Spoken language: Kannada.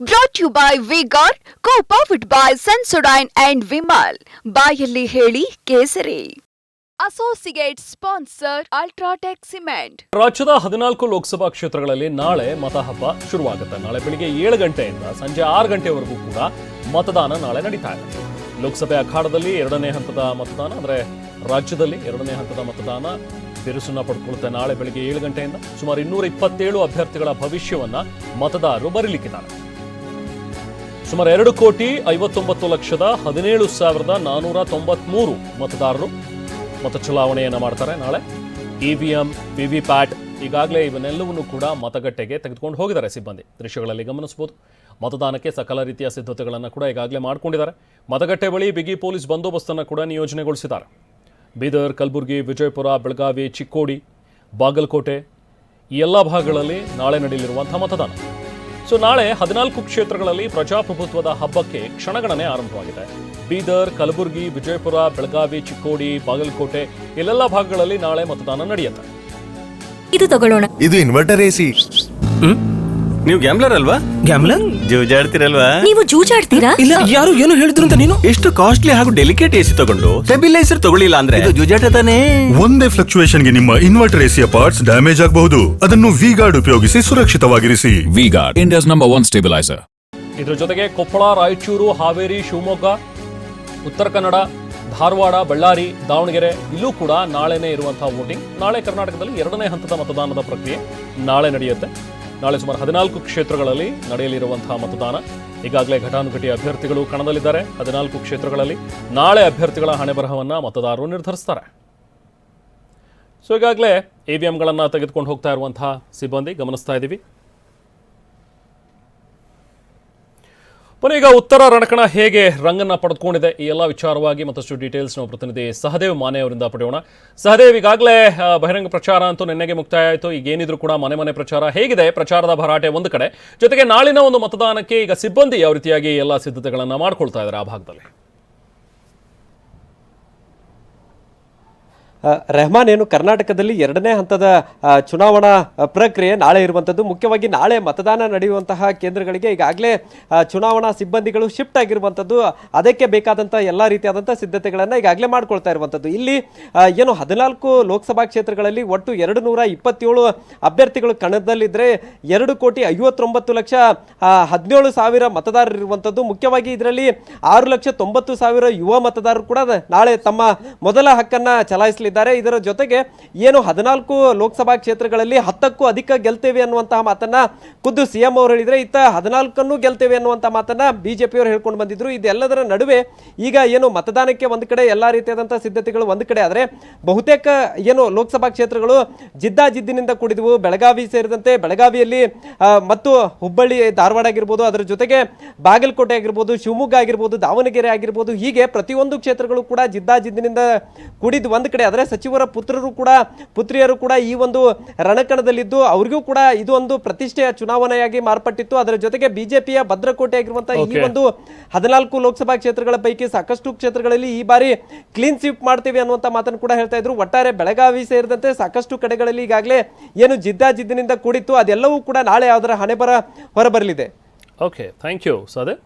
Brought you by V Guard co powered by Sensodyne and Vimal ಬಾಯಲ್ಲಿ ಹೇಳಿ ಕೇಸರಿ. ಅಸೋಸಿಯೇಟ್ ಸ್ಪಾನ್ಸರ್ ಅಲ್ಟ್ರಾಟೆಕ್ ಸಿಮೆಂಟ್ ರಾಜ್ಯದ ಹದಿನಾಲ್ಕು ಲೋಕಸಭಾ ಕ್ಷೇತ್ರಗಳಲ್ಲಿ ನಾಳೆ ಮತಹಬ್ಬ ಶುರುವಾಗುತ್ತೆ. ನಾಳೆ ಬೆಳಿಗ್ಗೆ ಏಳು ಗಂಟೆಯಿಂದ ಸಂಜೆ ಆರು ಗಂಟೆವರೆಗೂ ಕೂಡ ಮತದಾನ ನಾಳೆ ನಡೀತಾ ಇದೆ. ಲೋಕಸಭೆ ಅಖಾಡದಲ್ಲಿ ಎರಡನೇ ಹಂತದ ಮತದಾನ, ಅಂದರೆ ರಾಜ್ಯದಲ್ಲಿ ಎರಡನೇ ಹಂತದ ಮತದಾನ ಬಿರುಸನ್ನ ಪಡ್ಕೊಳ್ಳುತ್ತೆ ನಾಳೆ ಬೆಳಿಗ್ಗೆ ಏಳು ಗಂಟೆಯಿಂದ. ಸುಮಾರು ಇನ್ನೂರ ಇಪ್ಪತ್ತೇಳು ಅಭ್ಯರ್ಥಿಗಳ ಭವಿಷ್ಯವನ್ನ ಮತದಾರರು ಬರೀಲಿಕ್ಕಿದ್ದಾರೆ. ಸುಮಾರು ಎರಡು ಕೋಟಿ ಐವತ್ತೊಂಬತ್ತು ಲಕ್ಷದ ಹದಿನೇಳು ಸಾವಿರದ ನಾನೂರ ತೊಂಬತ್ಮೂರು ಮತದಾರರು ಮತ ಚಲಾವಣೆಯನ್ನು ಮಾಡ್ತಾರೆ ನಾಳೆ. ಇವಿಎಂ ವಿವಿ ಪ್ಯಾಟ್ ಈಗಾಗಲೇ ಇವನ್ನೆಲ್ಲವನ್ನು ಕೂಡ ಮತಗಟ್ಟೆಗೆ ತೆಗೆದುಕೊಂಡು ಹೋಗಿದ್ದಾರೆ ಸಿಬ್ಬಂದಿ. ದೃಶ್ಯಗಳಲ್ಲಿ ಗಮನಿಸಬಹುದು. ಮತದಾನಕ್ಕೆ ಸಕಲ ರೀತಿಯ ಸಿದ್ಧತೆಗಳನ್ನು ಕೂಡ ಈಗಾಗಲೇ ಮಾಡಿಕೊಂಡಿದ್ದಾರೆ. ಮತಗಟ್ಟೆ ಬಳಿ ಬಿಗಿ ಪೊಲೀಸ್ ಬಂದೋಬಸ್ತನ್ನು ಕೂಡ ನಿಯೋಜನೆಗೊಳಿಸಿದ್ದಾರೆ. ಬೀದರ್, ಕಲಬುರಗಿ, ವಿಜಯಪುರ, ಬೆಳಗಾವಿ, ಚಿಕ್ಕೋಡಿ, ಬಾಗಲಕೋಟೆ ಈ ಎಲ್ಲ ಭಾಗಗಳಲ್ಲಿ ನಾಳೆ ನಡೆಯಲಿರುವಂಥ ಮತದಾನ. ಸೊ ನಾಳೆ ಹದಿನಾಲ್ಕು ಕ್ಷೇತ್ರಗಳಲ್ಲಿ ಪ್ರಜಾಪ್ರಭುತ್ವದ ಹಬ್ಬಕ್ಕೆ ಕ್ಷಣಗಣನೆ ಆರಂಭವಾಗಿದೆ. ಬೀದರ್ ಕಲಬುರಗಿ ವಿಜಯಪುರ ಬೆಳಗಾವಿ ಚಿಕ್ಕೋಡಿ ಬಾಗಲಕೋಟೆ ಇಲ್ಲೆಲ್ಲ ಭಾಗಗಳಲ್ಲಿ ನಾಳೆ ಮತದಾನ ನಡೆಯುತ್ತೆ. ಇದು ತಗೊಳ್ಳೋಣ. ಇದು ಇನ್ವರ್ಟರ್ ಎಸಿ ನೀವು ಗ್ಯಾಮ್ಲರ್ ಅಲ್ವಾ? ಗ್ಯಾಮ್ಲರ್ ಜೂಜಾಡ್ತಿರಲ್ವಾ? ನೀವು ಜೂಜಾಡ್ತೀರಾ? ಇಲ್ಲ ಯಾರು ಏನು ಹೇಳಿದ್ರು ಅಂತ ನೀನು? ಎಷ್ಟು ಕಾಸ್ಟ್ಲಿ ಹಾಗೂ ಡೆಲಿಕೇಟ್ ಎಸಿ ತಗೊಂಡು ಸ್ಟೆಬಿಲೈಸರ್ ತಗೊಳ್ಳಿಲ್ಲ ಅಂದ್ರೆ? ಇದು ಜೂಜಾಟ ತಾನೇ? ಒಂದೇ ಫ್ಲಕ್ಚುಯೇಷನ್ಗೆ ನಿಮ್ಮ ಇನ್ವರ್ಟರ್ ಎಸಿಯ ಪಾರ್ಟ್ಸ್ ಡ್ಯಾಮೇಜ್ ಆಗಬಹುದು. ಅದನ್ನು ವಿ ಗಾರ್ಡ್ ಉಪಯೋಗಿಸಿ ಸುರಕ್ಷಿತವಾಗಿರಿಸಿ. V Guard India's number one stabiliser ಇದ್ರ ಜೊತೆಗೆ ಕೊಪ್ಪಳ ರಾಯಚೂರು ಹಾವೇರಿ ಶಿವಮೊಗ್ಗ ಉತ್ತರ ಕನ್ನಡ ಧಾರವಾಡ ಬಳ್ಳಾರಿ ದಾವಣಗೆರೆ ಇಲ್ಲೂ ಕೂಡ ನಾಳೆನೇ ಇರುವಂತಹ ವೋಟಿಂಗ್ ನಾಳೆ ಕರ್ನಾಟಕದಲ್ಲಿ ಎರಡನೇ ಹಂತದ ಮತದಾನದ ಪ್ರಕ್ರಿಯೆ ನಾಳೆ ನಡೆಯುತ್ತೆ. ನಾಳೆ ಸುಮಾರು ಹದಿನಾಲ್ಕು ಕ್ಷೇತ್ರಗಳಲ್ಲಿ ನಡೆಯಲಿರುವಂತಹ ಮತದಾನ. ಈಗಾಗಲೇ ಘಟಾನುಘಟಿ ಅಭ್ಯರ್ಥಿಗಳು ಕಣದಲ್ಲಿದ್ದಾರೆ. ಹದಿನಾಲ್ಕು ಕ್ಷೇತ್ರಗಳಲ್ಲಿ ನಾಳೆ ಅಭ್ಯರ್ಥಿಗಳ ಹಣೆ ಬರಹವನ್ನು ಮತದಾರರು ನಿರ್ಧರಿಸ್ತಾರೆ. ಸೊ, ಈಗಾಗಲೇ ಇ ವಿ ಎಂಗಳನ್ನು ತೆಗೆದುಕೊಂಡು ಹೋಗ್ತಾ ಇರುವಂತಹ ಸಿಬ್ಬಂದಿ, ಗಮನಿಸ್ತಾ ಇದ್ದೀವಿ. ಈಗ ಉತ್ತರ ರಣಕಣ ಹೇಗೆ ರಂಗನ್ನ ಪಡೆದುಕೊಂಡಿದೆ ಈ ಎಲ್ಲ ವಿಚಾರವಾಗಿ ಮತ್ತಷ್ಟು ಡೀಟೇಲ್ಸ್ ನಾವು ಪ್ರತಿನಿಧಿ ಸಹದೇವ್ ಮಾನೆ ಅವರಿಂದ ಪಡೆಯೋಣ. ಸಹದೇವ್, ಈಗಾಗಲೇ ಬಹಿರಂಗ ಪ್ರಚಾರ ಅಂತೂ ನಿನ್ನೆಗೆ ಮುಕ್ತಾಯ ಆಯಿತು ಈಗ ಏನಿದ್ರು ಕೂಡ ಮನೆ ಮನೆ ಪ್ರಚಾರ ಹೇಗಿದೆ? ಪ್ರಚಾರದ ಭರಾಟೆ ಒಂದು ಕಡೆ. ಜೊತೆಗೆ ನಾಳಿನ ಒಂದು ಮತದಾನಕ್ಕೆ ಈಗ ಸಿಬ್ಬಂದಿ ಯಾವ ರೀತಿಯಾಗಿ ಎಲ್ಲ ಸಿದ್ಧತೆಗಳನ್ನು ಮಾಡ್ಕೊಳ್ತಾ ಇದ್ದಾರೆ ಆ ಭಾಗದಲ್ಲಿ? ರೆಹಮಾನ್ ಏನು ಕರ್ನಾಟಕದಲ್ಲಿ ಎರಡನೇ ಹಂತದ ಚುನಾವಣಾ ಪ್ರಕ್ರಿಯೆ ನಾಳೆ ಇರುವಂಥದ್ದು ಮುಖ್ಯವಾಗಿ ನಾಳೆ ಮತದಾನ ನಡೆಯುವಂತಹ ಕೇಂದ್ರಗಳಿಗೆ ಈಗಾಗಲೇ ಚುನಾವಣಾ ಸಿಬ್ಬಂದಿಗಳು ಶಿಫ್ಟ್ ಆಗಿರುವಂಥದ್ದು ಅದಕ್ಕೆ ಬೇಕಾದಂಥ ಎಲ್ಲ ರೀತಿಯಾದಂಥ ಸಿದ್ಧತೆಗಳನ್ನು ಈಗಾಗಲೇ ಮಾಡ್ಕೊಳ್ತಾ ಇರುವಂಥದ್ದು ಇಲ್ಲಿ ಏನು ಹದಿನಾಲ್ಕು ಲೋಕಸಭಾ ಕ್ಷೇತ್ರಗಳಲ್ಲಿ ಒಟ್ಟು ಎರಡು ನೂರ ಇಪ್ಪತ್ತೇಳು ಅಭ್ಯರ್ಥಿಗಳು ಕಣದಲ್ಲಿದ್ದರೆ ಎರಡು ಕೋಟಿ ಐವತ್ತೊಂಬತ್ತು ಲಕ್ಷ ಹದಿನೇಳು ಸಾವಿರ ಮತದಾರರು ಇರುವಂಥದ್ದು ಮುಖ್ಯವಾಗಿ ಇದರಲ್ಲಿ ಆರು ಲಕ್ಷ ತೊಂಬತ್ತು ಸಾವಿರ ಯುವ ಮತದಾರರು ಕೂಡ ನಾಳೆ ತಮ್ಮ ಮೊದಲ ಹಕ್ಕನ್ನ ಇದರ ಜೊತೆಗೆ ಏನು ಹದಿನಾಲ್ಕು ಲೋಕಸಭಾ ಕ್ಷೇತ್ರಗಳಲ್ಲಿ ಹತ್ತಕ್ಕೂ ಅಧಿಕ ಗೆಲ್ತೇವೆ ಅನ್ನುವಂತಹ ಮಾತನ್ನ ಖುದ್ದು ಸಿಎಂ ಅವರು ಹೇಳಿದ್ರೆ, ಇತ್ತ ಹದಿನಾಲ್ಕನ್ನು ಗೆಲ್ತೇವೆ ಅನ್ನುವಂಥ ಮಾತನ್ನ ಬಿಜೆಪಿಯವರು ಹೇಳ್ಕೊಂಡು ಬಂದಿದ್ರು. ಇದೆಲ್ಲದರ ನಡುವೆ ಈಗ ಏನು ಮತದಾನಕ್ಕೆ ಒಂದು ಕಡೆ ಎಲ್ಲಾ ರೀತಿಯಾದಂತಹ ಸಿದ್ಧತೆಗಳು ಒಂದು ಕಡೆ. ಆದರೆ ಬಹುತೇಕ ಏನು ಲೋಕಸಭಾ ಕ್ಷೇತ್ರಗಳು ಜಿದ್ದಾಜಿದ್ದಿನಿಂದ ಕೂಡಿದವು. ಬೆಳಗಾವಿ ಸೇರಿದಂತೆ ಬೆಳಗಾವಿಯಲ್ಲಿ ಮತ್ತು ಹುಬ್ಬಳ್ಳಿ, ಧಾರವಾಡ ಆಗಿರ್ಬೋದು, ಅದರ ಜೊತೆಗೆ ಬಾಗಲಕೋಟೆ ಆಗಿರ್ಬೋದು, ಶಿವಮೊಗ್ಗ ಆಗಿರ್ಬೋದು, ದಾವಣಗೆರೆ ಆಗಿರ್ಬೋದು, ಹೀಗೆ ಪ್ರತಿಯೊಂದು ಕ್ಷೇತ್ರಗಳು ಕೂಡ ಜಿದ್ದಾಜಿದ್ದಿನಿಂದ ಕೂಡಿದ್ದು ಒಂದು ಕಡೆ. ಸಚಿವರ ಪುತ್ರರು ಕೂಡ ಪುತ್ರಿಯರು ಕೂಡ ಈ ಒಂದು ರಣಕಣದಲ್ಲಿದ್ದು ಅವ್ರಿಗೂ ಕೂಡ ಇದು ಒಂದು ಪ್ರತಿಷ್ಠೆಯ ಚುನಾವಣೆಯಾಗಿ ಮಾರ್ಪಟ್ಟಿತ್ತು. ಅದರ ಜೊತೆಗೆ ಬಿಜೆಪಿಯ ಭದ್ರಕೋಟೆ ಆಗಿರುವಂತಹ ಈ ಒಂದು ಹದಿನಾಲ್ಕು ಲೋಕಸಭಾ ಕ್ಷೇತ್ರಗಳ ಪೈಕಿ ಸಾಕಷ್ಟು ಕ್ಷೇತ್ರಗಳಲ್ಲಿ ಈ ಬಾರಿ ಕ್ಲೀನ್ ಸ್ವೀಪ್ ಮಾಡ್ತೀವಿ ಅನ್ನುವಂಥ ಮಾತನ್ನು ಕೂಡ ಹೇಳ್ತಾ ಇದ್ರು. ಒಟ್ಟಾರೆ ಬೆಳಗಾವಿ ಸೇರಿದಂತೆ ಸಾಕಷ್ಟು ಕಡೆಗಳಲ್ಲಿ ಈಗಾಗಲೇ ಏನು ಜಿದ್ದಾಜಿದ್ದಿನಿಂದ ಕೂಡಿತ್ತು. ಅದೆಲ್ಲವೂ ಕೂಡ ನಾಳೆ ಅದರ ಹಣೆ ಬರ ಹೊರಬರಲಿದೆ. Okay thank you Sahadev